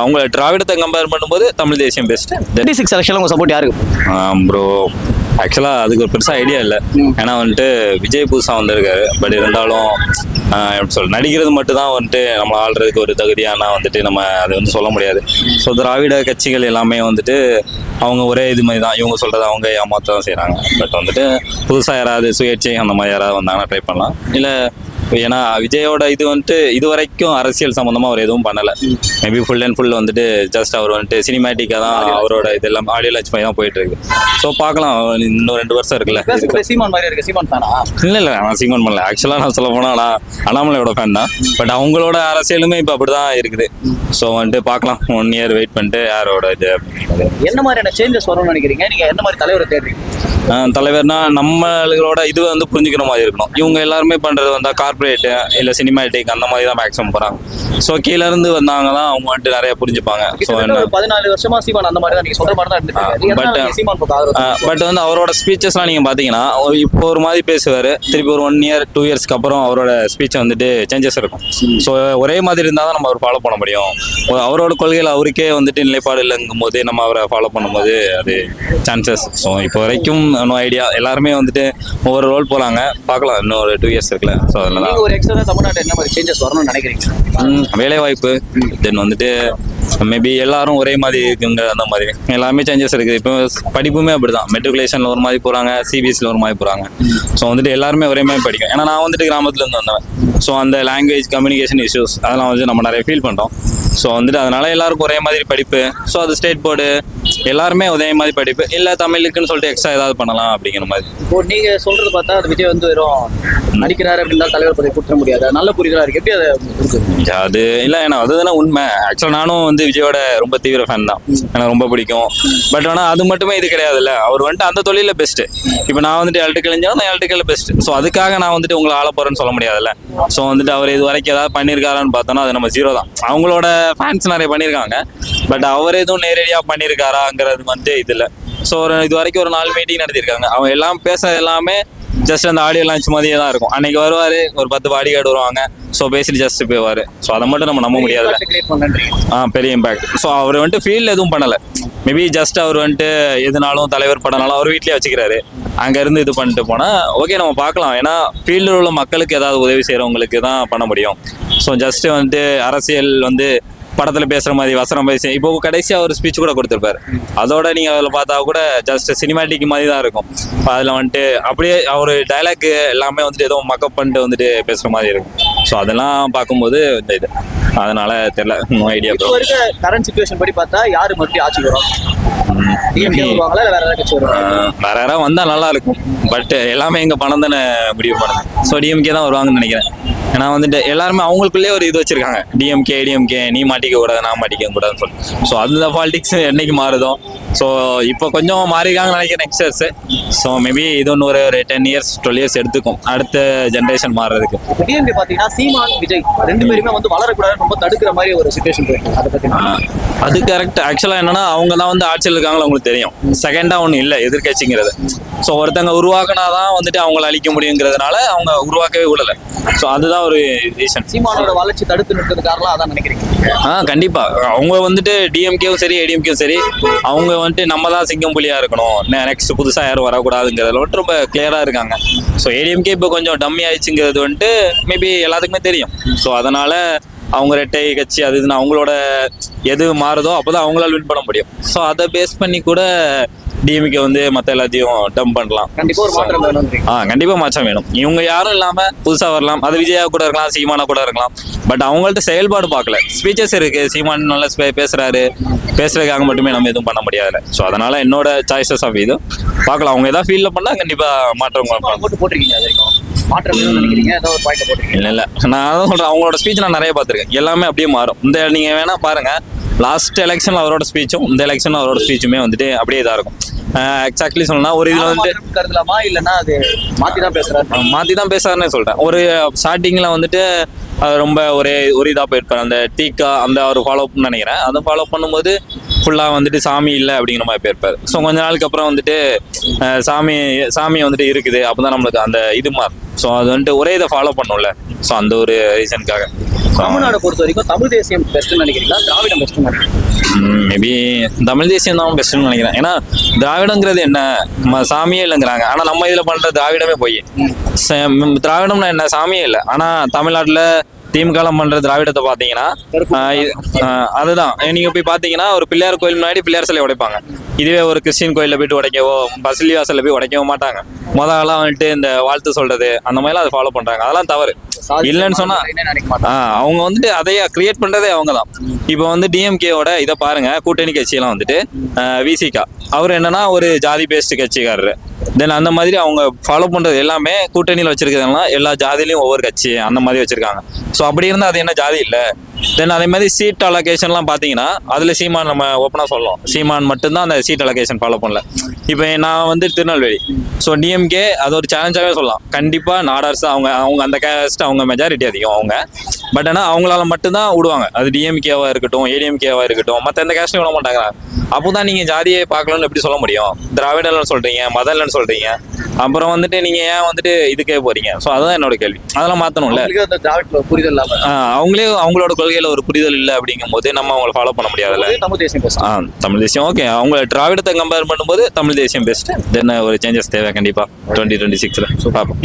அவங்க திராவிடத்தை கம்பேர் பண்ணும்போது தமிழ் தேசியம் பெஸ்ட் டுவெண்ட்டி சிக்ஸ் எலெக்ஷனில் உங்கள் சப்போர்ட் யாருக்கு? ப்ரோ ஆக்சுவலாக அதுக்கு ஒரு பெருசாக ஐடியா இல்லை. ஏன்னா வந்துட்டு விஜய் புதுசாக வந்திருக்காரு. பட் இருந்தாலும் எப்படி சொல்ல நடிக்கிறது மட்டும் தான் வந்துட்டு நம்ம ஆள்றதுக்கு ஒரு தகுதியானா வந்துட்டு நம்ம அதை வந்து சொல்ல முடியாது. ஸோ திராவிட கட்சிகள் எல்லாமே வந்துட்டு அவங்க ஒரே இது மாதிரி தான். இவங்க சொல்கிறத அவங்க ஏமாத்த தான் செய்கிறாங்க பட் வந்துட்டு புதுசாக யாராவது சுயேட்சை அந்த மாதிரி யாராவது வந்தாங்கன்னா ட்ரை பண்ணலாம். இல்லை ஏன்னா விஜயோட இது வந்துட்டு இது வரைக்கும் அரசியல் சம்மந்தமாக அவர் எதுவும் பண்ணலை. மேபி ஃபுல் அண்ட் ஃபுல் வந்துட்டு ஜஸ்ட் அவர் வந்துட்டு சினிமேட்டிக்காக தான் அவரோட இதெல்லாம் ஆடியோ லட்சம் தான் போயிட்டு இருக்கு ஸோ பார்க்கலாம் இன்னும் ரெண்டு வருஷம் இருக்குல்ல. சீமான் மாதிரி இருக்கு. சீமான் ஃபேனா இல்லை இல்லை. நான் சீமன் பண்ணல. ஆக்சுவலாக நான் சொல்ல போனால் அண்ணாமலையோட ஃபேன் தான். பட் அவங்களோட அரசியலுமே இப்போ அப்படி தான் இருக்குது. ஸோ வந்துட்டு பார்க்கலாம். ஒன் இயர் வெயிட் பண்ணிட்டு யாரோட இது என்ன மாதிரியான சேஞ்சஸ் வரும்னு நினைக்கிறீங்க? நீங்க என்ன மாதிரி தலைவரை தேடுறீங்க? தலைவர்னா நம்மளோட இது வந்து புரிஞ்சுக்கிற மாதிரி இருக்கணும். இவங்க எல்லாருமே பண்ணுறது வந்தால் கார்ப்பரேட்டு இல்லை சினிமேட்டிக் அந்த மாதிரி தான் மேக்ஸிமம் போகிறாங்க ஸோ கீழேருந்து வந்தாங்க தான் அவங்க வந்துட்டு நிறைய புரிஞ்சுப்பாங்க. ஸோ என்ன? பதினாலு வருஷமா சீமான் அந்த மாதிரி தான் நீங்க சொல்ற மாதிரி தான் ஆதரவு பட் வந்து அவரோட ஸ்பீச்சஸ்லாம் நீங்கள் பார்த்தீங்கன்னா இப்போ ஒரு மாதிரி பேசுவார். திருப்பி ஒரு ஒன் இயர் டூ இயர்ஸ்க்கு அப்புறம் அவரோட ஸ்பீச் வந்துட்டு சேஞ்சஸ் இருக்கும். ஸோ ஒரே மாதிரி இருந்தால் தான் நம்ம அவர் ஃபாலோ பண்ண முடியும். அவரோட கொள்கையில் அவருக்கே வந்துட்டு நிலைப்பாடு இல்லைங்கும் போது நம்ம அவரை ஃபாலோ பண்ணும்போது அது சான்சஸ் ஸோ இப்போ வரைக்கும் நோ ஐடியா எல்லாருமே வந்துட்டு ஒவ்வொரு ரோல் போகிறாங்க பார்க்கலாம். இன்னும் ஒரு டூ இயர்ஸ் இருக்குல்ல. ஸோ நீங்க ஒரு எக்ஸ்ட்ரா தமிழ்நாட்டு என்ன மாதிரி சேஞ்சஸ் வரணும்னு நினைக்கிறீங்க? ம், வேலை வாய்ப்பு தென் வந்துட்டு மேபி எல்லாரும் ஒரே மாதிரி இருக்குங்க அந்த மாதிரி. எல்லாமே சேஞ்சஸ் இருக்குது. இப்போ படிப்புமே அப்படிதான். மெட்ரிகுலேஷனில் ஒரு மாதிரி போகிறாங்க சிபிஎஸ்சியில் ஒரு மாதிரி போகிறாங்க ஸோ வந்துட்டு எல்லாருமே ஒரே மாதிரி படிக்கும் ஏன்னா நான் வந்துட்டு கிராமத்துல இருந்து வந்தவன். ஸோ அந்த லாங்குவேஜ் கம்யூனிகேஷன் இஷ்யூஸ் அதெல்லாம் வந்து நம்ம நிறைய ஃபீல் பண்ணுறோம் ஸோ வந்துட்டு அதனால எல்லாருக்கும் ஒரே மாதிரி படிப்பு. ஸோ அது ஸ்டேட் போர்டு எல்லாருமே ஒரே மாதிரி படிப்பு. இல்லை தமிழுக்குன்னு சொல்லிட்டு எக்ஸ்ட்ரா ஏதாவது பண்ணலாம் அப்படிங்கிற மாதிரி. இப்போ நீங்க சொல்றது பார்த்தா அது விஜய் வந்து வெறும் நடிக்கிறாரு அப்படின்னா தலைவர் பதவி கொடுத்துட முடியாது. நல்ல புரிதலா இருக்கு. எப்படி அதை அது இல்லை ஏன்னா அதுதானே உண்மை. ஆக்சுவலாக நானும் வந்து விஜயோட ரொம்ப தீவிர ஃபேன் தான். எனக்கு ரொம்ப பிடிக்கும். பட் ஆனால் அது மட்டுமே இது கிடையாதுல்ல. அவர் வந்துட்டு அந்த தொழிலில் பெஸ்ட்டு இப்போ நான் வந்துட்டு எலக்ட்ரிக்கல் இன்ஜினியர் நான் எலக்ட்ரிக்கல் பெஸ்ட் ஸோ அதுக்காக நான் வந்துட்டு உங்களை ஆள போகிறேன்னு சொல்ல முடியாதுல்ல. ஸோ வந்துட்டு அவர் இது வரைக்கும் ஏதாவது பண்ணியிருக்காரான்னு பார்த்தோன்னா அது நம்ம ஜீரோ தான். அவங்களோட ஃபேன்ஸ் நிறைய பண்ணியிருக்காங்க பட் அவர் எதுவும் நேரடியாக பண்ணியிருக்காராங்கிறது வந்து இது இல்லை. ஸோ ஒரு இது வரைக்கும் ஒரு நாலு மீட்டிங் நடத்தியிருக்காங்க அவங்க எல்லாம் பேசுறது எல்லாமே ஜஸ்ட் அந்த ஆடியோ லான்ச் மாதிரியே தான் இருக்கும். அன்னைக்கு வருவார் ஒரு பத்து பாடி கார்டு வருவாங்க. ஸோ பேசிட்டு ஜஸ்ட் போய்வார் ஸோ அதை மட்டும் நம்ம நம்ப பண்ணன்றீங்க ஆ பெரிய இம்பாக்ட் ஸோ அவர் வந்துட்டு ஃபீல்டு எதுவும் பண்ணலை. மேபி ஜஸ்ட் அவர் வந்துட்டு எதுனாலும் தலைவர் படனாலும் அவர் வீட்லயே வச்சுக்கிறாரு. அங்கேருந்து இது பண்ணிட்டு போனால் ஓகே நம்ம பார்க்கலாம். ஏன்னா ஃபீல்டில் உள்ள மக்களுக்கு ஏதாவது உதவி செய்கிறவங்களுக்கு தான் பண்ண முடியும். ஸோ ஜஸ்ட் வந்துட்டு அரசியல் வந்து படத்தில் பேசுகிற மாதிரி வசனம் பேசி இப்போ கடைசியாக ஒரு ஸ்பீச் கூட கொடுத்துருப்பாரு. அதோட நீங்கள் அதில் பார்த்தா கூட ஜஸ்ட் சினிமேட்டிக் மாதிரி தான் இருக்கும். அதில் வந்துட்டு அப்படியே அவர் டைலாக் எல்லாமே வந்துட்டு ஏதோ மக்கப் பண்ணிட்டு வந்துட்டு பேசுகிற மாதிரி இருக்கும். ஸோ அதெல்லாம் பார்க்கும்போது இந்த இது. அதனால தெரியல ஐடியா இப்போ இருக்க கரண்ட் சுச்சுவேஷன் படி பார்த்தா யாரு மறுபடியும் ஆட்சி வரும்? வேற யாராவது வந்தா நல்லா இருக்கும். பட் எல்லாமே எங்க பணம் தானே முடிவு பண்ணுது. ஸோ டிஎம்கே தான் வருவாங்கன்னு நினைக்கிறேன். ஏன்னா வந்துட்டு எல்லாருமே அவங்களுக்குள்ளே ஒரு இது வச்சிருக்காங்க. டிஎம்கே டிஎம்கே நீ மாட்டிக்க கூடாது நான் மாட்டிக்க கூடாதுன்னு சொல்லி ஸோ அந்த பாலிடிக்ஸ் என்னைக்கு மாறுதோ. ஸோ இப்போ கொஞ்சம் மாறிருக்காங்கன்னு நினைக்கிறேன் யங்ஸ்டர்ஸ் ஸோ மேபி இது ஒன்று ஒரு ஒரு டென் இயர்ஸ் டுவெல் இயர்ஸ் எடுத்துக்கும். அடுத்த ஜென்ரேஷன் மாறுறதுக்கு. டிஎம்கே பார்த்தீங்கன்னா சீமான் விஜய் ரெண்டு பேருமே வந்து வளரக்கூடாது ரொம்ப தடுக்கிற மாதிரி ஒரு சுச்சுவேஷன் போயிருக்கு. அதை பற்றி அது கரெக்ட் ஆக்சுவலாக என்னன்னா அவங்க தான் வந்து ஆட்சியில் இருக்காங்களோ அவங்களுக்கு தெரியும். செகண்டாக ஒன்றும் இல்லை எதிர்கட்சிங்கிறது ஸோ ஒருத்தங்க உருவாக்குனாதான் வந்துட்டு அவங்கள அழிக்க முடியுங்கிறதுனால அவங்க உருவாக்கவே விடலை. ஸோ அதுதான் ஒரு ரீசன் சீமானோட வளர்ச்சி தடுத்து நிறுத்தது காரணம் அதான் நினைக்கிறீங்க. ஆ கண்டிப்பா. அவங்க வந்துட்டு டிஎம்கேவும் சரி ஏடிஎம்கேவும் சரி அவங்க வந்துட்டு நம்ம தான் சிங்கம் புலியா இருக்கணும். நெக்ஸ்ட் புதுசா யாரும் வரக்கூடாதுங்கிறதுல வந்துட்டு ரொம்ப கிளியரா இருக்காங்க. ஸோ ஏடிஎம்கே இப்போ கொஞ்சம் டம்மி ஆயிடுச்சுங்கிறது வந்துட்டு மேபி எல்லாத்துக்குமே தெரியும். ஸோ அதனால அவங்க ரெட்டை கட்சி அது இதுன்னு அவங்களோட எது மாறுதோ அப்போதான் அவங்களால வின் பண்ண முடியும். ஸோ அதை பேஸ் பண்ணி கூட டிஎம்கே வந்து மற்ற எல்லாத்தையும் டம் பண்ணலாம். ஆ கண்டிப்பா மாற்றம் வேணும். இவங்க யாரும் இல்லாம புதுசா வரலாம். அது விஜயா கூட இருக்கலாம் சீமானா கூட இருக்கலாம். பட் அவங்கள்ட்ட செயல்பாடு பார்க்கல. ஸ்பீச்சஸ் இருக்கு. சீமான் நல்லா பேசுறாரு. பேசுறதுக்காக மட்டுமே நம்ம எதுவும் பண்ண முடியாதுல ஸோ அதனால என்னோட சாய்ஸஸ் ஆஃப் இது. பார்க்கலாம். அவங்க ஏதாவது ஃபீல்ல பண்ணா கண்டிப்பா மாற்றம் போட்டிருக்கீங்க மாற்றம் நினைக்கிறீங்க? ஏதோ ஒரு பாயிண்ட் போட்டிருக்கீங்க. இல்ல இல்ல. நான் அதான் சொல்றேன் அவங்களோட ஸ்பீச் நான் நிறைய பார்த்திருக்கேன். எல்லாமே அப்படியே மாறும். இந்த நீங்க வேணா பாருங்க. லாஸ்ட் எலெக்ஷன்ல அவரோட ஸ்பீச்சும் இந்த எலெக்ஷன்ல அவரோட ஸ்பீச்சுமே வந்துட்டு அப்படியே இதா இருக்கும். எக்ஸாக்ட்லி சொல்லணும்னா ஒரு இதுல மாற்றம் கருதலாமா? இல்லைன்னா அது மாத்தி தான் பேசுறாரு? மாற்றி தான் பேசுறாருன்னு சொல்கிறேன் ஒரு ஸ்டார்டிங்கில் வந்துட்டு அது ரொம்ப ஒரே ஒரு இதாக போயிருப்பார். அந்த டீக்கா அந்த அவர் ஃபாலோ பண்ண நினைக்கிறேன். அதை ஃபாலோ பண்ணும்போது ஃபுல்லாக வந்துட்டு சாமி இல்லை அப்படிங்கிற மாதிரி போயிருப்பார். ஸோ கொஞ்ச நாளுக்கு அப்புறம் வந்துட்டு சாமி சாமி வந்துட்டு இருக்குது. அப்போ தான் நம்மளுக்கு அந்த இது மாறும். ஸோ அது வந்துட்டு ஒரே இதை ஃபாலோ பண்ணும்ல. ஸோ அந்த ஒரு ரீசனுக்காக தமிழ்நாடை பொறுத்த வரைக்கும் தமிழ் தேசியம் பெஸ்ட்னு நினைக்கிறீங்களா? திராவிடம் பெஸ்ட்னு மேபி தமிழ் தேசியம் தான் பெஸ்ட்னு நினைக்கிறேன். ஏன்னா திராவிடங்கிறது என்ன? சாமியே இல்லைங்கிறாங்க. ஆனா நம்ம இதுல பண்ற திராவிடமே போய். திராவிடம்னா என்ன? சாமியே இல்லை. ஆனா தமிழ்நாட்டுல திமுக பண்ற திராவிடத்தை பாத்தீங்கன்னா ஆஹ் அதுதான். நீங்க போய் பாத்தீங்கன்னா ஒரு பிள்ளையார் கோயில் முன்னாடி பிள்ளையார் சிலை உடைப்பாங்க. இதுவே ஒரு கிறிஸ்டின் கோயில்ல போயிட்டு உடைக்கவோ பசலி வாசல்ல போய் உடைக்கவோ மாட்டாங்க. முதல்லாம் வந்துட்டு இந்த வாழ்த்து சொல்றது அந்த மாதிரிலாம் அதை ஃபாலோ பண்றாங்க. அதெல்லாம் தவறு. இல்லைன்னு சொன்னா என்ன நினைக்க மாட்டேன் ஆ, அவங்க வந்துட்டு அதைய கிரியேட் பண்றதே அவங்க தான். இப்போ வந்து டிஎம்கேவோட இதை பாருங்க கூட்டணி கட்சியெல்லாம் வந்துட்டு விசிகா அவர் என்னன்னா ஒரு ஜாதி பேஸ்ட் கட்சிக்காரரு. தென் அந்த மாதிரி அவங்க ஃபாலோ பண்ணுறது எல்லாமே கூட்டணியில் வச்சிருக்கிறதுலாம் எல்லா ஜாதிலையும் ஒவ்வொரு கட்சி அந்த மாதிரி வச்சிருக்காங்க. ஸோ அப்படி இருந்தால் அது என்ன ஜாதி இல்லை? தென் அதே மாதிரி சீட் அலோகேஷன்லாம் பார்த்தீங்கன்னா அதில் சீமான் நம்ம ஓப்பனாக சொல்லலாம் சீமான் மட்டும்தான் அந்த சீட் அலோகேஷன் ஃபாலோ பண்ணல. இப்போ நான் வந்து திருநெல்வேலி. ஸோ டிஎம்கே அது ஒரு சேலஞ்சாகவே சொல்லலாம். கண்டிப்பாக நாடார்ஸ் அவங்க அவங்க அந்த கேஸ்ட் அவங்க மெஜாரிட்டி அதிகம் அவங்க. பட் ஆனால் அவங்களால மட்டும்தான் விடுவாங்க. அது டிஎம்கேவா இருக்கட்டும் ஏடிஎம்கேவா இருக்கட்டும் மற்ற எந்த கேஸ்ட்லையும் விட மாட்டாங்க அப்போ தான் நீங்கள் ஜாதியை பார்க்கலாம்னு எப்படி சொல்ல முடியும்? திராவிடம்னு சொல்கிறீங்க மதம்லன்னு சொல்கிறீங்க அப்புறம் வந்துட்டு நீங்கள் ஏன் வந்துட்டு இதுக்கே போகிறீங்க ஸோ அதுதான் என்னோட கேள்வி. அதெல்லாம் மாற்றணும்ல புரிதல் இல்லாம அவங்களே அவங்களோட கொள்கையில் ஒரு புரிதல் இல்லை அப்படிங்கும்போது நம்ம அவங்கள ஃபாலோ பண்ண முடியாதுல்ல? தமிழ் தேசியம் ஆ தமிழ் தேசியம் ஓகே அவங்க திராவிடத்தை கம்பேர் பண்ணும்போது தமிழ் தேசியம் பெஸ்ட் தென் ஒரு சேஞ்சஸ் தேவை கண்டிப்பாக டுவெண்ட்டி டுவெண்ட்டி சிக்ஸில் பார்ப்போம்.